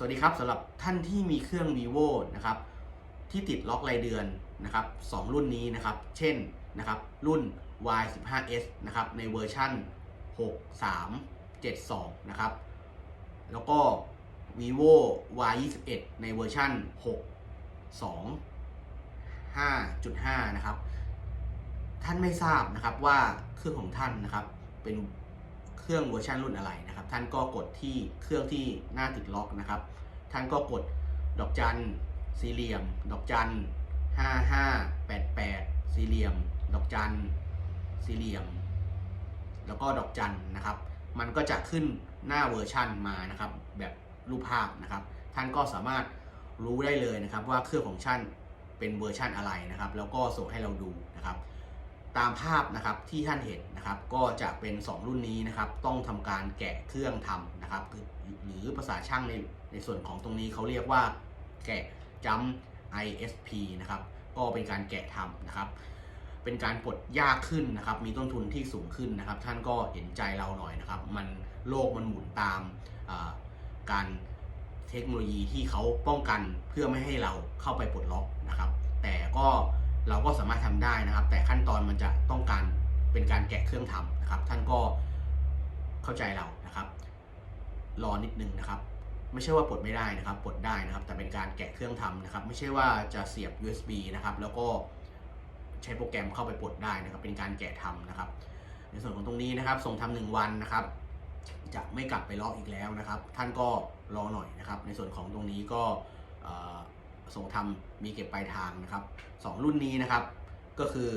สวัสดีครับสำหรับท่านที่มีเครื่อง vivo นะครับที่ติดล็อกรายเดือนนะครับสองรุ่นนี้นะครับ เช่นนะครับรุ่น y 1 5 s นะครับในเวอร์ชัน6372 นะครับ แล้วก็ vivo y 2 1 ในเวอร์ชัน6 2 5.5 นะครับ ท่านไม่ทราบนะครับว่าเครื่องของท่านนะครับเป็น เครื่องเวอร์ชันรุ่นอะไรนะครับ ท่านก็กดที่เครื่องที่หน้าติดล็อกนะครับ ท่านก็กดดอกจันสี่เหลี่ยม ดอกจันห้าห้าแปดแปดสี่เหลี่ยม ดอกจันสี่เหลี่ยม แล้วก็ดอกจันนะครับ มันก็จะขึ้นหน้าเวอร์ชันมานะครับ แบบรูปภาพนะครับ ท่านก็สามารถรู้ได้เลยนะครับว่าเครื่องของท่านเป็นเวอร์ชันอะไรนะครับ แล้วก็ส่งให้เราดูนะครับ ตามภาพนะครับที่ท่านเห็นนะครับก็จะเป็น 2 รุ่นนี้นะครับต้องทำการแกะเครื่องทำนะครับหรือภาษาช่างในในส่วนของตรงนี้เขาเรียกว่าแกะจัม ISP นะครับก็เป็นการแกะทำนะครับ เป็นการปลดยากขึ้นนะครับ มีต้นทุนที่สูงขึ้นนะครับ ท่านก็เห็นใจเราหน่อยนะครับ มันโลกมันหมุนตามการเทคโนโลยีที่เขาป้องกันเพื่อไม่ให้เราเข้าไปปลดล็อกนะครับ แต่ก็ เราก็สามารถทำได้นะครับ แต่ขั้นตอนมันจะต้องการเป็นการแกะเครื่องทำนะครับ ท่านก็เข้าใจเรานะครับ รอนิดนึงนะครับ ไม่ใช่ว่าปลดไม่ได้นะครับปลดได้นะครับ แต่เป็นการแกะเครื่องทำนะครับ ไม่ใช่ว่าจะเสียบ USB นะครับ แล้วก็ใช้โปรแกรมเข้าไปปลดได้นะครับ เป็นการแกะทำนะครับ ในส่วนของตรงนี้นะครับ ส่งทำหนึ่งวันนะครับ จะไม่กลับไปล็อกอีกแล้วนะครับ ท่านก็รอหน่อยนะครับ ในส่วนของตรงนี้ก็ ส่งทำมีเก็บปลายทางนะครับสองรุ่นนี้นะครับ ก็คือ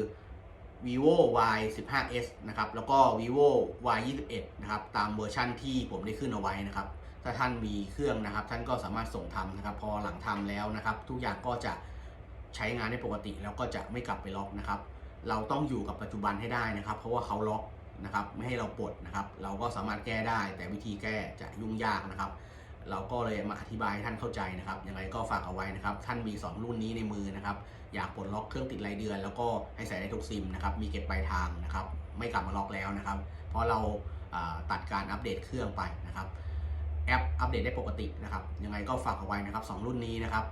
vivo y 1 5 s นะครับ แล้วก็ vivo y 2 1นะครับ ตามเวอร์ชั่นที่ผมได้ขึ้นเอาไว้นะครับ ถ้าท่านมีเครื่องนะครับ ท่านก็สามารถส่งทำนะครับ พอหลังทำแล้วนะครับ ทุกอย่างก็จะใช้งานได้ปกติ แล้วก็จะไม่กลับไปล็อกนะครับ เราต้องอยู่กับปัจจุบันให้ได้นะครับ เพราะว่าเขาล็อกนะครับ ไม่ให้เราปลดนะครับ เราก็สามารถแก้ได้ แต่วิธีแก้จะยุ่งยากนะครับ เราก็เลยมาอธิบายให้ท่านเข้าใจนะครับยังไงก็ฝากเอาไว้นะครับ ท่านมี 2 รุ่นนี้ในมือนะครับ อยากปลดล็อกเครื่องติดรายเดือน แล้วก็ให้ใส่ได้ทุกซิมนะครับ มีเก็บปลายทางนะครับ ไม่กลับมาล็อกแล้วนะครับ เพราะเราอ่าตัดการอัปเดตเครื่องไปนะครับ แอปอัปเดตได้ปกตินะครับ ยังไงก็ฝากเอาไว้นะครับ 2 รุ่นนี้นะครับ